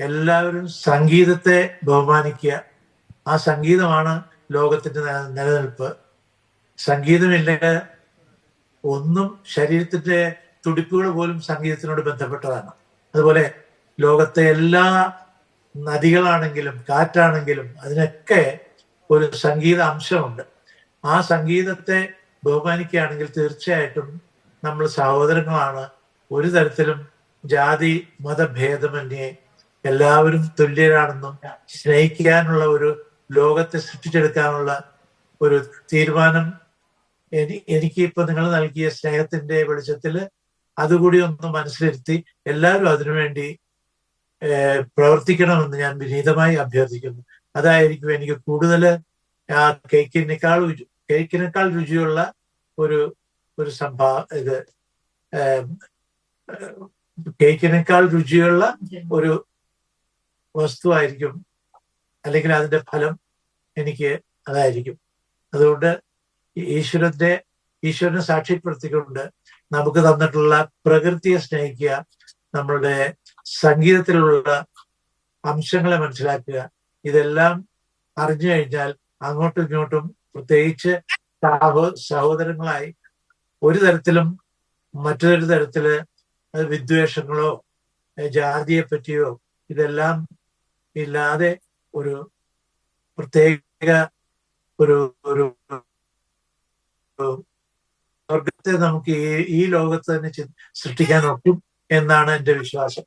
എല്ലാവരും സംഗീതത്തെ ബഹുമാനിക്കുക. ആ സംഗീതമാണ് ലോകത്തിന്റെ നില- നിലനിൽപ്പ്. സംഗീതമില്ലെങ്കിൽ ഒന്നും ശരീരത്തിന്റെ തുടിപ്പുകൾ പോലും സംഗീതത്തിനോട് ബന്ധപ്പെട്ടതാണ്. അതുപോലെ ലോകത്തെ എല്ലാ നദികളാണെങ്കിലും കാറ്റാണെങ്കിലും അതിനൊക്കെ ഒരു സംഗീത അംശമുണ്ട്. ആ സംഗീതത്തെ ബഹുമാനിക്കുകയാണെങ്കിൽ തീർച്ചയായിട്ടും നമ്മൾ സഹോദരങ്ങളാണ്. ഒരു തരത്തിലും ജാതി മതഭേദമന്യേ എല്ലാവരും തുല്യരാണെന്നും സ്നേഹിക്കാനുള്ള ഒരു ലോകത്തെ സൃഷ്ടിച്ചെടുക്കാനുള്ള ഒരു തീരുമാനം എനി എനിക്ക് ഇപ്പൊ നിങ്ങൾ നൽകിയ സ്നേഹത്തിന്റെ വെളിച്ചത്തിൽ അതുകൂടി ഒന്ന് മനസ്സിലിരുത്തി എല്ലാവരും അതിനുവേണ്ടി പ്രവർത്തിക്കണമെന്ന് ഞാൻ വിനീതമായി അഭ്യർത്ഥിക്കുന്നു. അതായിരിക്കും എനിക്ക് കൂടുതൽ ആ കേക്കിനേക്കാൾ കേക്കിനേക്കാൾ രുചിയുള്ള ഒരു ഒരു സംഭാ ഇത് കേക്കിനേക്കാൾ രുചിയുള്ള ഒരു വസ്തുവായിരിക്കും. അല്ലെങ്കിൽ അതിന്റെ ഫലം എനിക്ക് അതായിരിക്കും. അതുകൊണ്ട് ഈശ്വരന്റെ ഈശ്വരനെ സാക്ഷ്യപ്പെടുത്തിക്കൊണ്ട് നമുക്ക് തന്നിട്ടുള്ള പ്രകൃതിയെ സ്നേഹിക്കുക നമ്മളുടെ സംഗീതത്തിലുള്ള അംശങ്ങളെ മനസ്സിലാക്കുക ഇതെല്ലാം അറിഞ്ഞു കഴിഞ്ഞാൽ അങ്ങോട്ടും ഇങ്ങോട്ടും പ്രത്യേകിച്ച് സഹോ സഹോദരങ്ങളായി ഒരു തരത്തിലും മറ്റൊരു തരത്തിൽ വിദ്വേഷങ്ങളോ ജാതിയെ പറ്റിയോ ഇതെല്ലാം ഇല്ലാതെ ഒരു പ്രത്യേക ഒരു ഒരു സ്വർഗത്തെ നമുക്ക് ഈ ഈ ലോകത്ത് തന്നെ സൃഷ്ടിക്കാൻ ഒക്കും എന്നാണ് എന്റെ വിശ്വാസം.